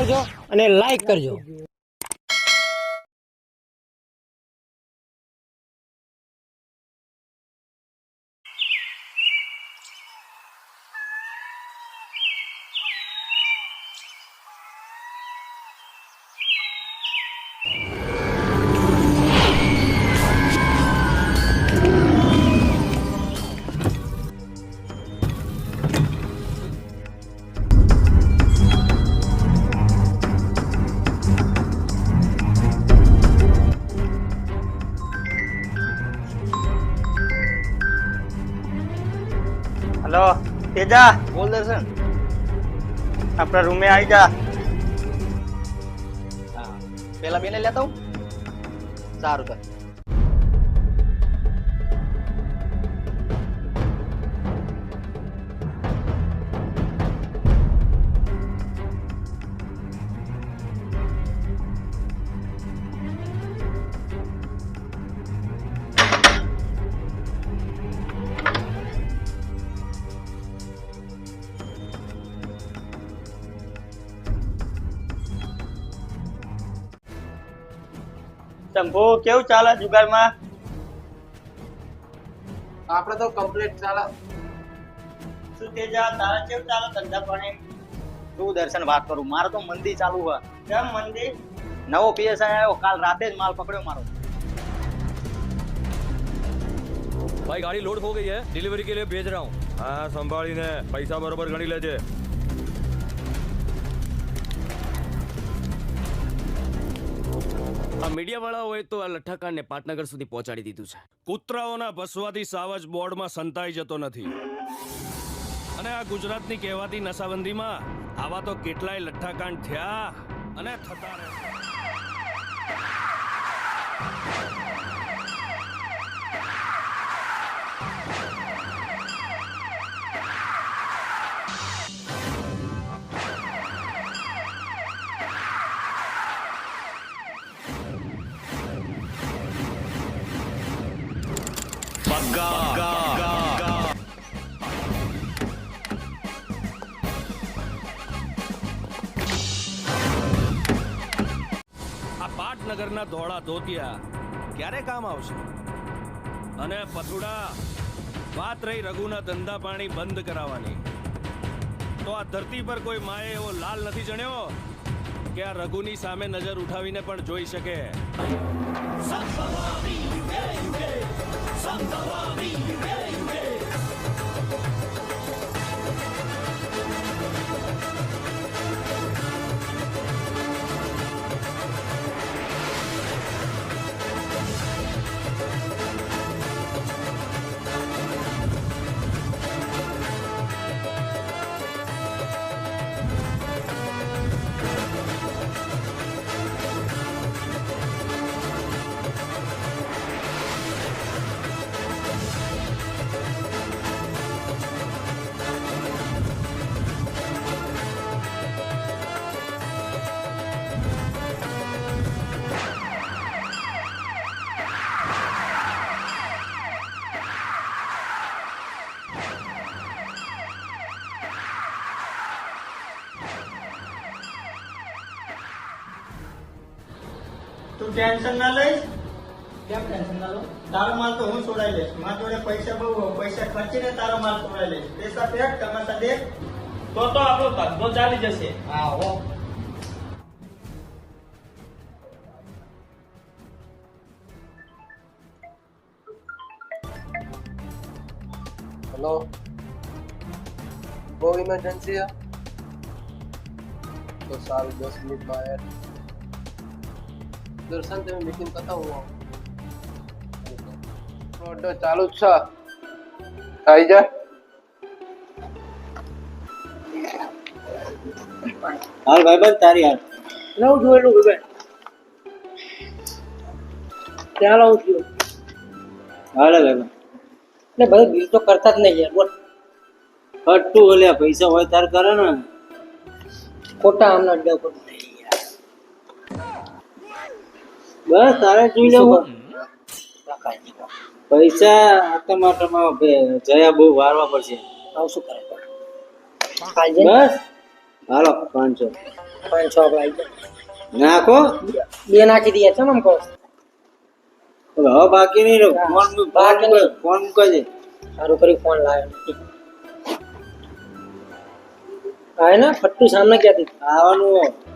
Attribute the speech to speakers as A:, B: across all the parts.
A: કરજો અને લાઈક કરજો.
B: તેજા બોલ દર્શન આપણા રૂમે આવી જા. પેલા બેને લેતા હું સારું તો ઓ કેવું ચાલે જુગારમાં?
C: આપડે તો કમ્પ્લીટ ચાલે.
B: શું તે જા તારા કેવું ચાલે ધંધા પાણી? શું દર્શન વાત કરું? મારે તો મંદી ચાલુ હોય કેમ મંદી? નવો પીએસઆઈ આવ્યો કાલ રાતે જ માલ પકડ્યો મારો.
D: ભાઈ ગાડી લોડ હો ગઈ હે. ડિલિવરી કે લિયે ભેજ રહા હું. હા સંભાળીને પૈસા બરોબર ગણી લેજે.
E: આ મીડિયા વાળા હોય તો આ લઠ્ઠાકાંડને પાટનગર સુધી પહોંચાડી દીધું છે.
D: કૂતરાઓના ભસવાથી સાવજ બોર્ડમાં સંતાઈ જતો નથી. અને આ ગુજરાતની કહેવાતી નશાબંધીમાં આવા તો કેટલાય લઠ્ઠાકાંડ થયા અને થતા રહેશે આ ધોળા ધોતિયા. ક્યારે કામ આવશે? અને પથુડા, વાત રહી રઘુના ધંધા પાણી બંધ કરાવવાની. તો આ ધરતી પર કોઈ માએ એવો લાલ નથી જણ્યો કે આ રઘુની સામે નજર ઉઠાવીને પણ જોઈ શકે.
B: તું ટેન્શન ના લઈશ. કેમ ટેન્શન ના લો? તારો માલ તો હું છોડાઈ લઈશ. મારા જોડે પૈસા બહુ પૈસા ખર્ચીને તારો માલ છોડાઈ લઈશ. પૈસા પેક તમાશા દે તો તો આપણો ધંધો ચાલી જશે. હા હો.
C: હેલો બહુ ઇમરજન્સી તો સારું દસ મિનિટમાં યાર દર્શન તમે મીટિંગ કરતા હું ઓર્ડર ચાલુ જ છે. થઈ જા
B: હાલ ભાઈ તારી હાલ.
A: લઉં છું એટલું ભાઈ ત્યાં લઉં છું.
B: હાલે ભાઈ
A: એટલે બધું બિલ તો કરતા જ નહીં યાર બોલ.
B: ખટ્ટું ઓલ્યા પૈસા હોય તાર કરે ને.
A: ખોટા આમના અડ્ડા ઉપર
B: બસ તારે જોઈ લેવું. પૈસા આટલા માટમાં જયા બહુ વારવા પડશે.
A: આવું શું કરે?
B: બસ. હાલો પાંચસો.
A: પાંચ છ આપણે આવી
F: નાખો.
A: બે નાખી દઈએ છે આમ કહો.
F: હવે બાકી નહીં રહ્યો. ફોન
A: બાકી નહીં.
F: ફોન મૂકવા દે
A: સારું કરી ફોન લાવ્યો હા ને? ફટ્ટુ સામે ક્યાંથી?
F: આવવાનું.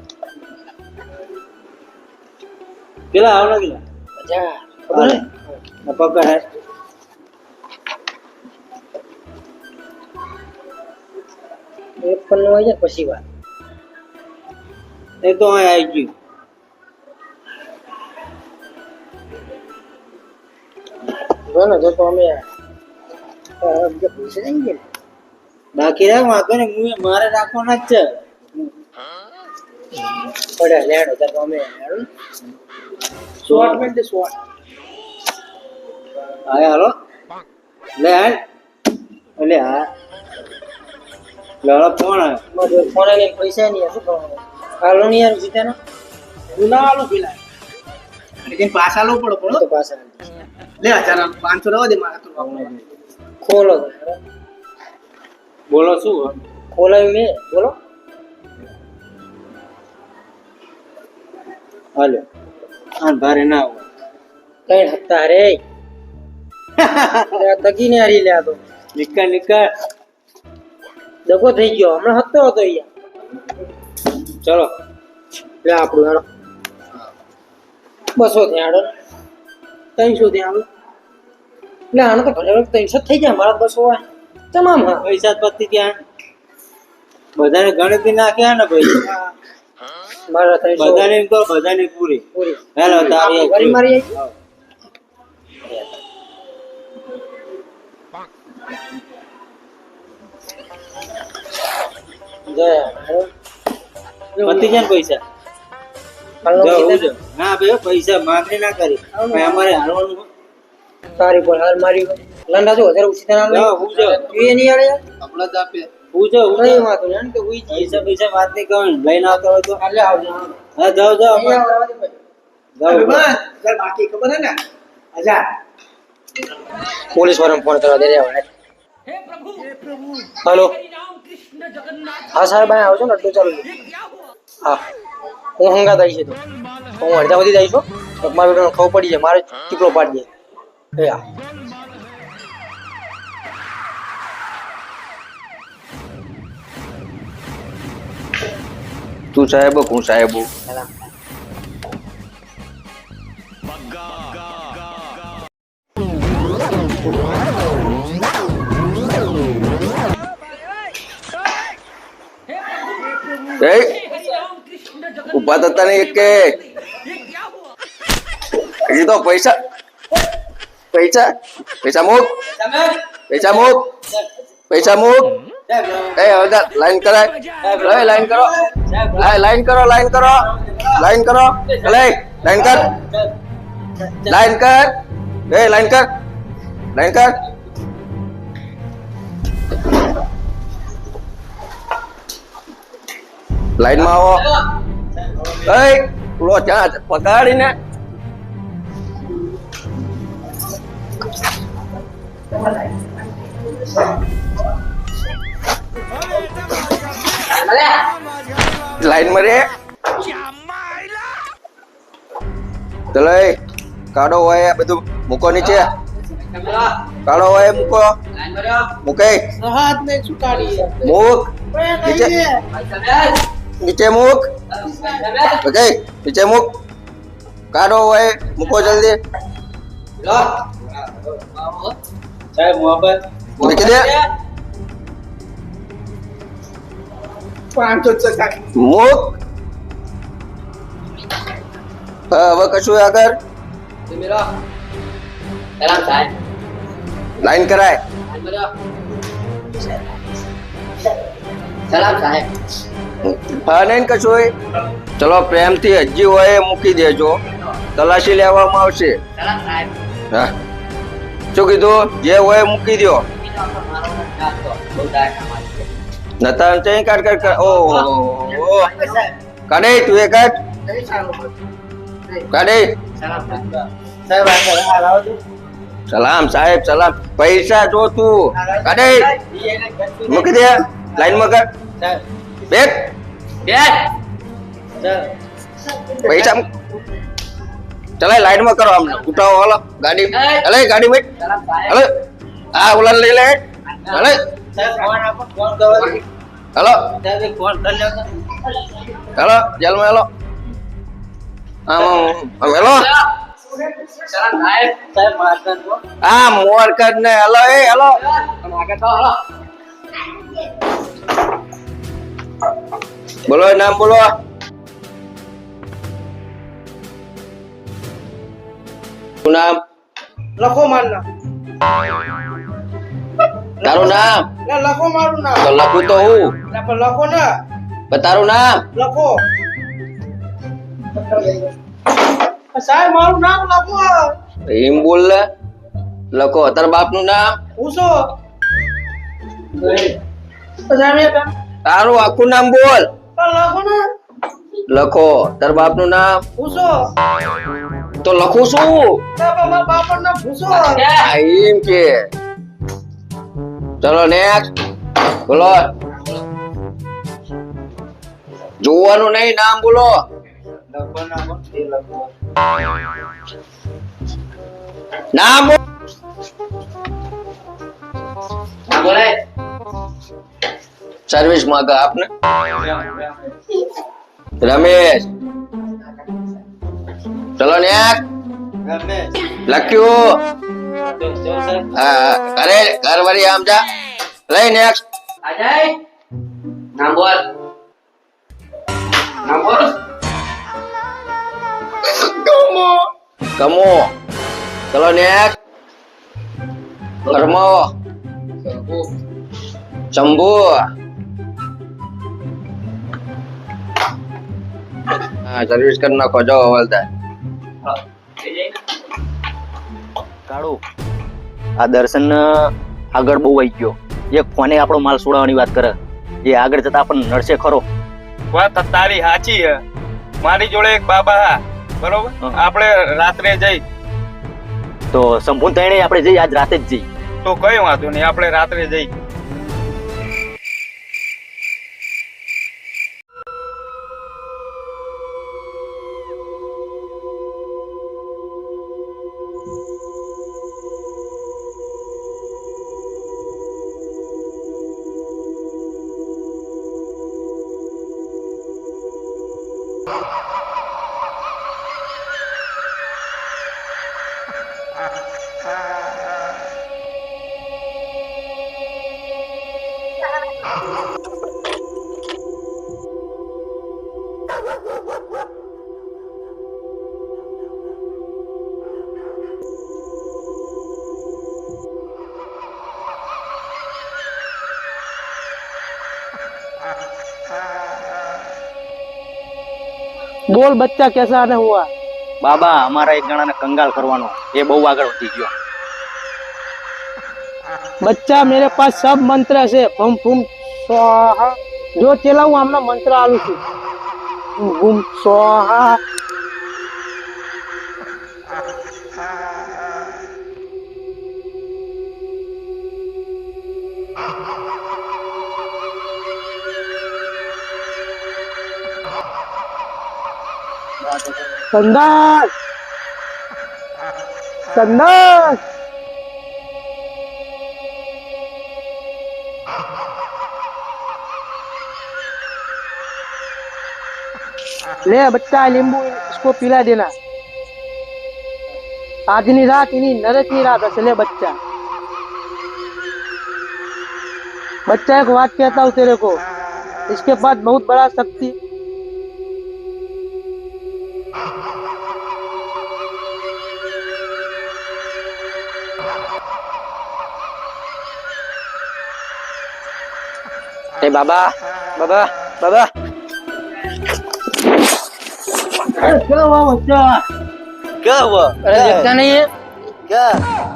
F: કેટલા
A: મજા ખબર હે?
F: આ પકડ હે.
A: એક પન્નું આવી જાય પછી વાત.
F: એ તો અહીં આવી ગયું.
A: જો જો તો અમે પૈસા ગયા
F: બાકી રાખ વાંધો ને હું મારે રાખવાના જ છે.
A: પડે લેડ તો અમે હેડો ને. શોર્ટ મેં દે શોર્ટ
F: હા હાલો લે હાલ લે હા. લડો ફોન આવે?
A: ફોન લઈને પૈસા નહીં શું કરવાનું? હાલો નહીં યાર જીતે ના
G: હું ના આલું પેલા લેકિન પાછા લો પડો
A: પડો તો પાછા
G: લે હજાર પાંચસો રહો દે મારા તો
A: ખોલો
F: બોલો શું?
A: ખોલાયું મેં બોલો.
F: હાલો આ ભારે ના હોય.
A: કઈ હપ્તા રે. તકી ને હારી લ્યા તો.
F: નીકળ નીકળ
A: દગો થઈ ગયો. હમણાં હતો હતો અહીંયા.
F: ચલો.
A: લે આપણું હેડો. બસો થયા હેડો. ત્રણસો થયા હાલો લે આનો તો વખત ત્રણસો થઈ જાય. મારા બસો હોય. તમામ હા.
F: પૈસા પતી ગયા. બધાને ગણતરી નાખ્યા ને ભાઈ?
A: મારા ત્રણસો
F: બધાને એમ કહો બધાને પૂરી.
A: પૂરી.
F: હેલો તારી
A: વારી મારી આવી જય હેડો.
F: ને પૈસા. ના ભાઈ પૈસા માંગણી ના કરી. ભાઈ અમારે હારવાનું સારી
A: તારી હાર મારી લંડા જો વધારે ઉછી
F: ના હું.
A: એ નહીં આડે
G: હમણાં જ આપે.
F: હું હું
A: વાંધો નહીં કે ઉઈ જઈએ
F: પૈસા પૈસા વાત નહીં કરો લઈને આવતા હોય તો
A: આવજો.
F: હા
G: બસ બાકી ખબર હે ને?
A: પોલીસ વાળાને ફોન કરવા દે રે હવે. હેલો. હા સાહેબ અહીં આવજો ને અડધો ચાલુ હા. હું. હંગાત આવી છે તો. હું અડધા સુધી જાય છું. મારું ખબર પડી જાય. મારે ટીકડો પાડી દે. એ
C: તું સાહેબ હું સાહેબ ઊભા થતા નહીં કે. હજી તો પૈસા પૈસા પૈસા મૂક. પૈસા મૂક. પૈસા મૂક. એ હવે લાઈન કરાય. લઈ લાઈન કરો. લાઈ લાઈન કરો લાઈન કરો. લાઈન કરો. લે લાઈન કર. લાઈન કર. એ લાઈન કર. લાઈન કર. લાઈનમાં આવો. એ પૂરો ત્યાં પકડીને લાઈનમાં રે ચલો કાઢો હોય એ બધું મૂકો નીચે કાઢો હોય મૂકો મૂકે
G: હાથ ને છૂટાડી
C: મૂક નીચે નીચે મૂક ઓકે નીચે મૂક કાઢો હોય મૂકો જલ્દી મૂકી દે
G: પાંચસો ટકા
C: મૂક. હવે કશું આગળ લાઈન કરાય. હા નહીં કશું હોય? ચલો પ્રેમથી હજી હોય એ મૂકી દેજો. તલાશી લેવામાં આવશે. હા. શું કીધું? જે હોય મૂકી દો નતા ચઈ કાઢ કાઢ કાઢ. ઓહો કાઢે તું એ કાઢ કાઢે
A: સાહેબ આ સાહેબ હાલ આવજો
C: સલામ સાહેબ સલામ પૈસા જો તું કાઢે મૂકી દે લાઈનમાં કર
A: સાહેબ
C: બેક પૈસા ચલે લાઈનમાં કરો અમને ઉઠાવો હાલો ગાડી હલે ગાડી મેટ હલે હા ઓલા લઈ લે હલે હલો. હલો જેલમાં હલો. આમ હેલો. હા મોર કર ને હલો એ હલો. બોલો એ નામ બોલો. શું નામ?
G: લખો મારું નામ.
C: તારું નામ?
G: લખો મારું નામ.
C: તો લખું તો હું?
G: લખો ને.
C: તારું નામ?
G: લખો. સાહેબ મારું નામ લખો.
C: એમ બોલ લખો. તાર બાપનું નામ?
G: પૂછો.
C: તારું આખું નામ બોલ.
G: લખો ને.
C: લખો. તારા બાપનું નામ?
G: પૂછો.
C: તો લખું શું? એમ કે. ચલો નેક્સ્ટ બોલો. જોવાનું નહીં, નામ બોલો. નામ બોલ.
A: બોલાય
C: સર્વિસ માંગા આપને. રમેશ. ચલો
A: ને
C: લખ્યું. હા અરે ઘર વળી આમ જા. લઈ નેક્સ્ટ
A: અજય નંબર નામ બોલ
C: કમો ચલો નેક્સ્ટ કર્મો ચંબુ. હા સર્વિસ કરી નાખો જો હવાલદાર.
H: કાળુ. આ દર્શન આગળ બહુ આવી ગયો. એક ફોને આપણો માલ છોડાવવાની વાત કરે? એ આગળ જતા આપણને નડશે ખરો.
B: વાત તારી સાચી હે મારી જોડે એક બાબા હા બરોબર? આપણે રાત્રે જઈ.
H: તો સંપૂર્ણ આપણે જઈએ આજ રાતે જ જઈએ
B: તો કઈ વાંધો નહીં આપણે રાત્રે જઈ.
G: બોલ બચ્ચા કેસા ને હુઆ?
H: બાબા અમારા એક જણાને કંગાલ કરવાનો. એ બહુ આગળ વધી ગયો.
G: બચ્ચા મેરે પાસ સબ મંત્ર છે. ફમ ફમ જો ચેલા હું આમના મંત્ર આલું છું. ફુમ ફુમ સ્વાહા સંદાસ ले बच्चा नींबू इसको पिला देना आजनी रात इन्हीं नरक की रात है ले बच्चा बच्चा एक बात कहता हूँ तेरे को इसके पास बहुत बड़ा शक्ति
A: એ બાબા બાબા બાબા
G: क्या हुआ बच्चा
H: क्या हुआ
A: अरे देखता नहीं है
H: क्या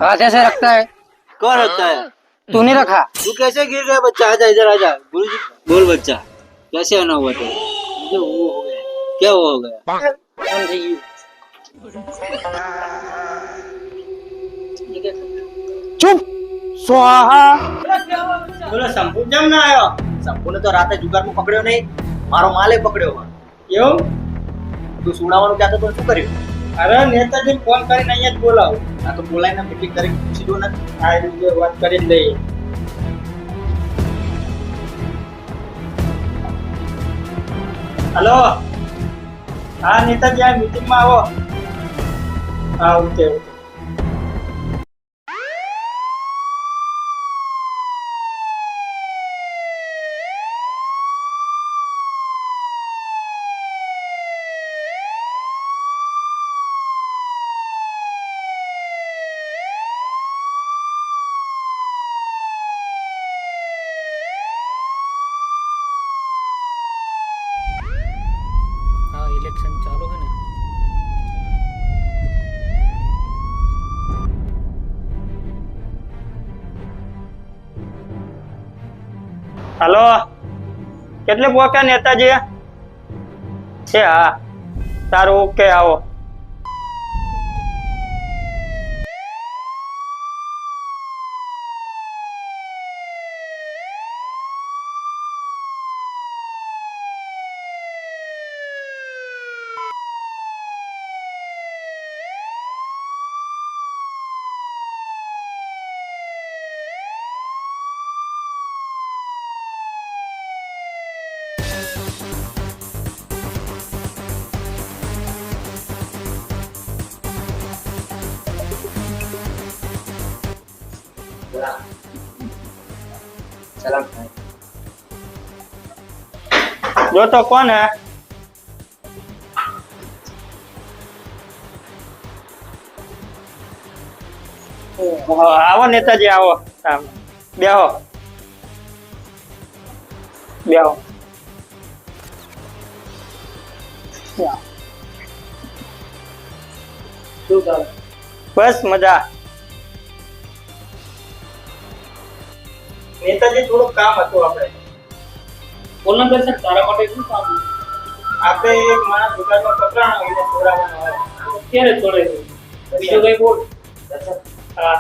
A: हाथ ऐसे रखता है
H: कौन रखता है
A: तूने रखा
H: तू कैसे गिर गया बच्चा आजा इधर आजा गुरु जी बोल बच्चा कैसे आना हुआ तेरे मुझे वो हो गया क्या वो हो गया
G: चुप स्वाहा
H: બોલો સંપૂર્ણ કેમ ના આવ્યો સંપૂર્ણ તો રાતે જુગારમાં પકડ્યો નહીં મારો માલે પકડ્યો
B: એવું
H: તું સુનાવાનું ક્યાં તો શું કર્યું?
B: અરે નેતાજી ફોન કરીને અહીંયા જ બોલાવ.
H: આ તો બોલાવીને મીટિંગ કરી પૂછી દો ને.
B: આ રીતે વાત કરી જ લઈએ. હલો? હા નેતાજી આ મીટિંગમાં આવો. હા ઓકે ઓકે હલો? કેટલી પોક્યા નેતાજી? છે હા. સારું ઓકે આવો.
H: સલામ
B: જો તો કોણ હે આવો નેતાજી આવો. બેહો. બેહો. બસ મજા. નેતાજી થોડું કામ હતું આપણે.
G: બોલના સર તારા માટે શું કામ
B: આપણે એક માણસ દુકાનમાં પકડાણો એને છોડાવવાનો હોય.
G: અત્યારે છોડે છે બીજું કઈ બોલ.
B: હા.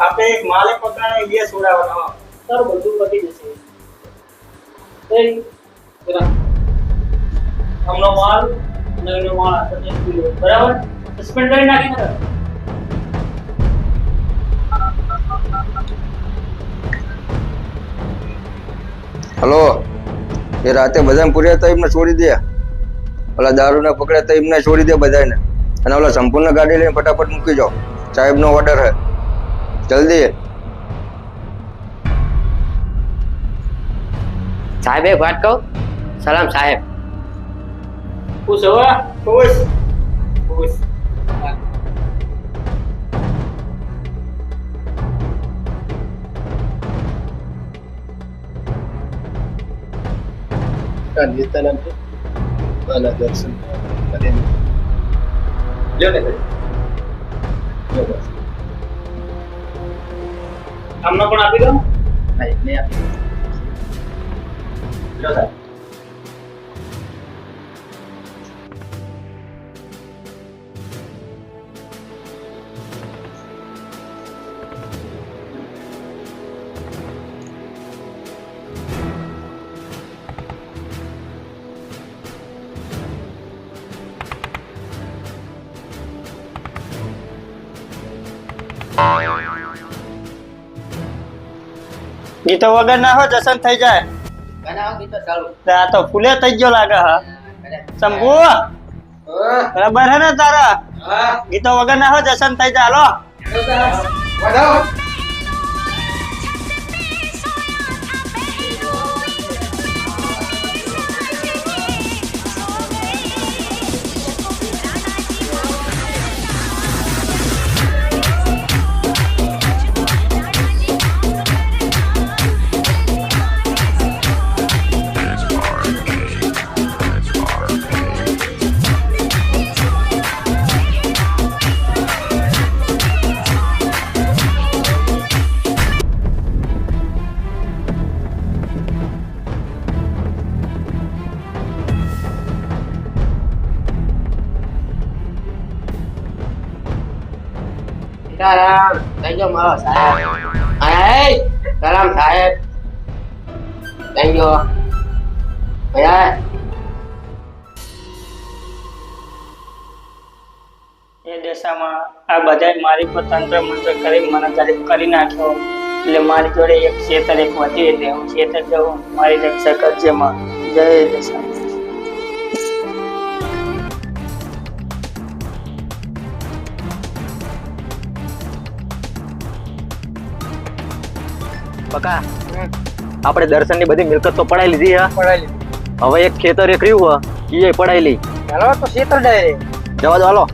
B: આપણે એક માલે પકડાણો એ છોડાવવાનો
G: સર બધું પતી જશે. કઈ જરા. હમણો માલ નવીનો માલ આપણને બરાબર? સસ્પેન્ડ કરી નાખી
C: હલો. એ રાતે બધાને પૂર્યા તો એમને છોડી દે. ઓલા દારૂને પકડે તો એમને છોડી દે બધાને. અને ઓલા સંપૂર્ણ ગાડી લઈને ફટાફટ મૂકી જાઓ. સાહેબનો ઓર્ડર હે. જલ્દી.
I: સાહેબ એક વાત કહું? સલામ સાહેબ.
G: ખુશ હવા
B: ખુશ ખુશ
H: લ્યો ને
G: આમને પણ આપી દો
H: હા એકને આપી લ્યો
B: ગીતો વગર ના હો જસન થઈ જાય. આ તો ફૂલે થઈ ગયો લાગે હા. શંભુ? બરાબર હે ને તારા? ગીતો વગર ના હો જસન થઈ જાય હાલો.
I: મારો સાહેબ. સલામ સાહેબ. થેન્ક યુ ભયા એ
B: દેશામાં આ બધા મારી પર તંત્ર મંત્ર કરી મને ગરીબ કરી નાખ્યો. એટલે મારી જોડે એક ખેતર એક વધી એટલે હું ખેતર જવું મારી રક્ષા કરજે માં. જય દેશા.
H: બકા આપણે દર્શનની બધી મિલકત તો પડાઈ લીધી હા?
A: લીધી.
H: હવે એક ખેતર એક રહ્યું હે? એ પડાઈ લી.
A: ચાલો તો ખેતર ડાયરે
H: જવા દો હાલો.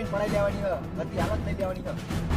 H: જમીન પડાઈ દેવાની હતી હાલત લઈ દેવાની હ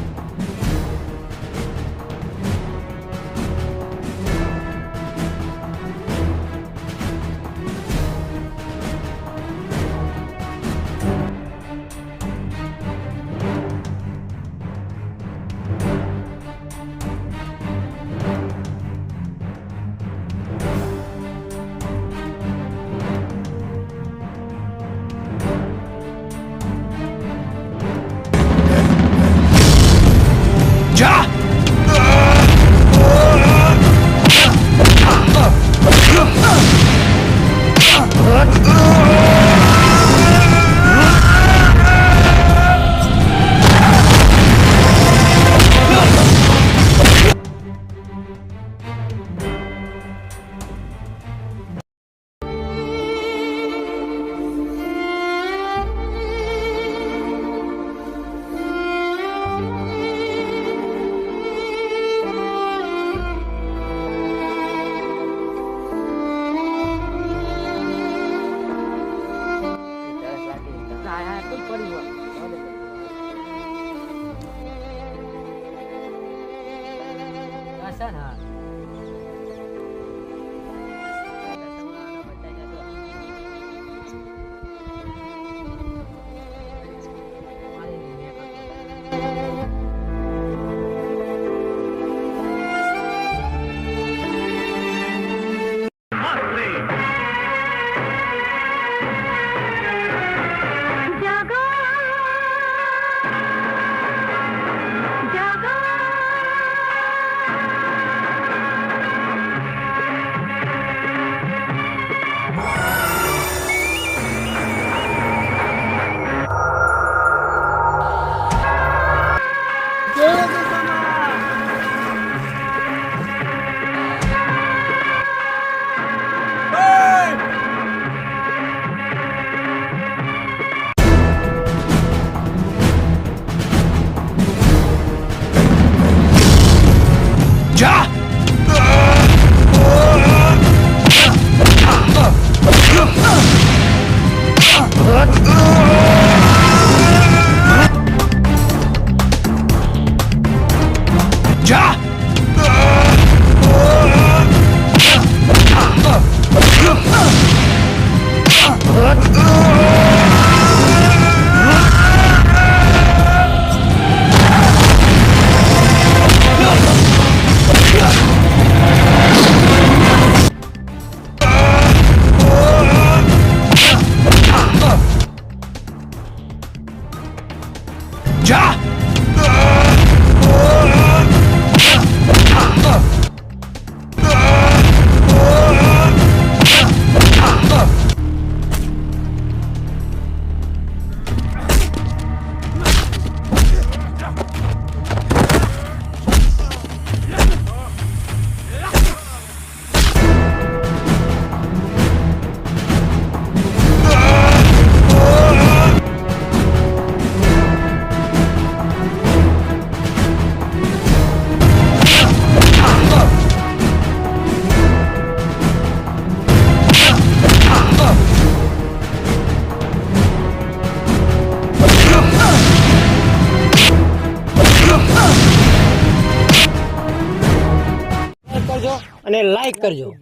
J: કરજો.